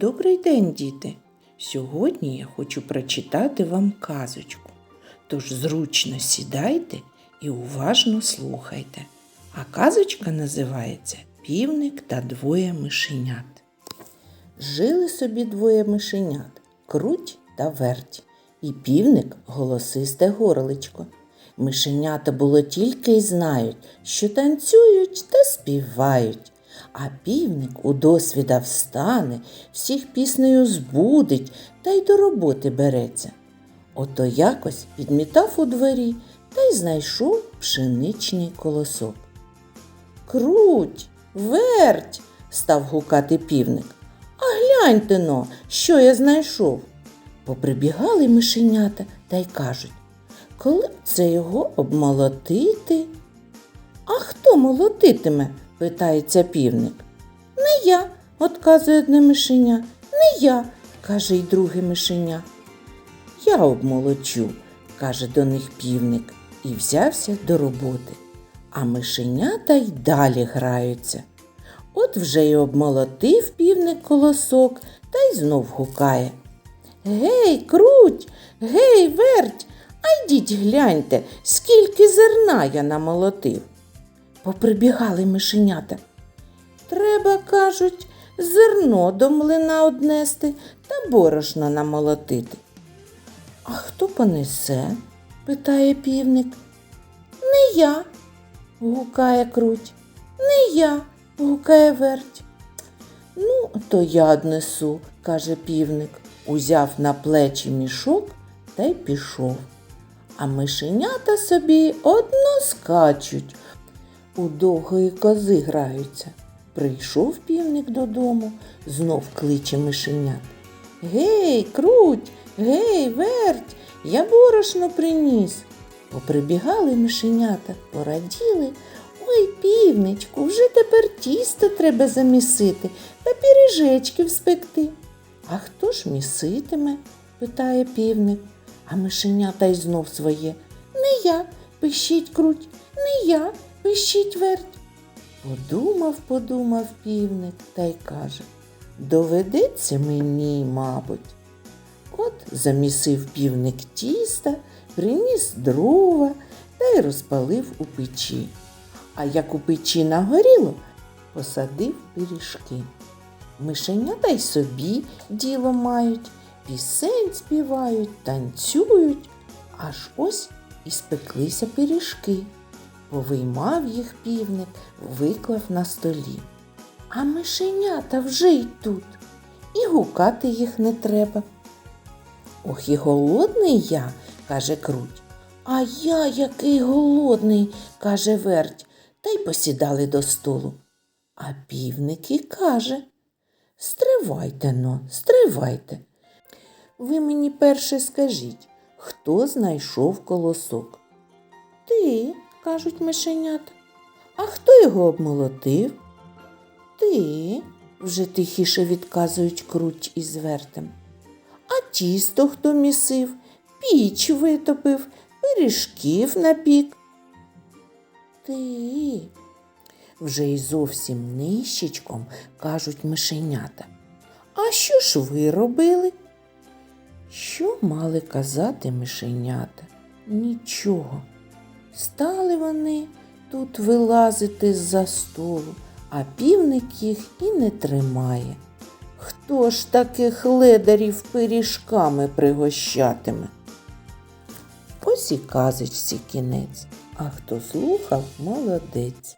Добрий день, діти! Сьогодні я хочу прочитати вам казочку. Тож зручно сідайте і уважно слухайте. А казочка називається Півник та двоє мишенят. Жили собі двоє мишенят круть та верть, і півник голосисте горличко. Мишенята було тільки й знають, що танцюють та співають. А півник у досвіда встане, всіх піснею збудить та й до роботи береться. Ото якось підмітав у дворі та й знайшов пшеничний колосок. Круть, верть, став гукати півник. А гляньте но, що я знайшов. Поприбігали мишенята та й кажуть, коли це його обмолотити? А хто молотитиме? Питається півник. Не я, отказує одне мишеня. Не я, каже й друге мишеня. Я обмолочу, каже до них півник, і взявся до роботи. А мишенята й далі граються. От вже й обмолотив півник колосок та й знов гукає. Гей, круть, гей, верть, а йдіть гляньте, скільки зерна я намолотив. Поприбігали мишенята. Треба, кажуть, зерно до млина однести та борошна намолотити. А хто понесе? питає півник. Не я, гукає круть. Не я, гукає верть. Ну, то я однесу, каже півник, узяв на плечі мішок та й пішов. А мишенята собі одно скачуть, у довгої кози граються. Прийшов півник додому, знов кличе мишенят. Гей, круть, гей, верть, я борошно приніс. Поприбігали мишенята, пораділи. Ой, півничку, вже тепер тісто треба замісити та піріжечки вспекти. А хто ж міситиме? питає півник. А мишенята й знов своє. Не я, пищить круть, не я, пищить верть. Подумав, подумав півник та й каже Доведеться мені, мабуть. От замісив півник тіста, приніс дрова та й розпалив у печі. А як у печі нагоріло, посадив пиріжки. Мишенята й собі діло мають, пісень співають, танцюють, аж ось і спеклися пиріжки. Повиймав їх півник, виклав на столі. А мишенята вже й тут, і гукати їх не треба. Ох, і голодний я, каже круть. А я який голодний, каже верть, та й посідали до столу. А півник і каже Стривайте но, стривайте. Ви мені перше скажіть, хто знайшов колосок? Ти, кажуть мишенята. А хто його обмолотив? Ти, вже тихіше відказують круть із вертем. А тісто хто місив, піч витопив, пиріжків напік. Ти. Вже й зовсім нищечком кажуть мишенята. А що ж ви робили? Що мали казати мишенята? Нічого. Стали вони тут вилазити з-за столу, а півник їх і не тримає. Хто ж таких ледарів пиріжками пригощатиме? Ось і казочці кінець, а хто слухав, молодець.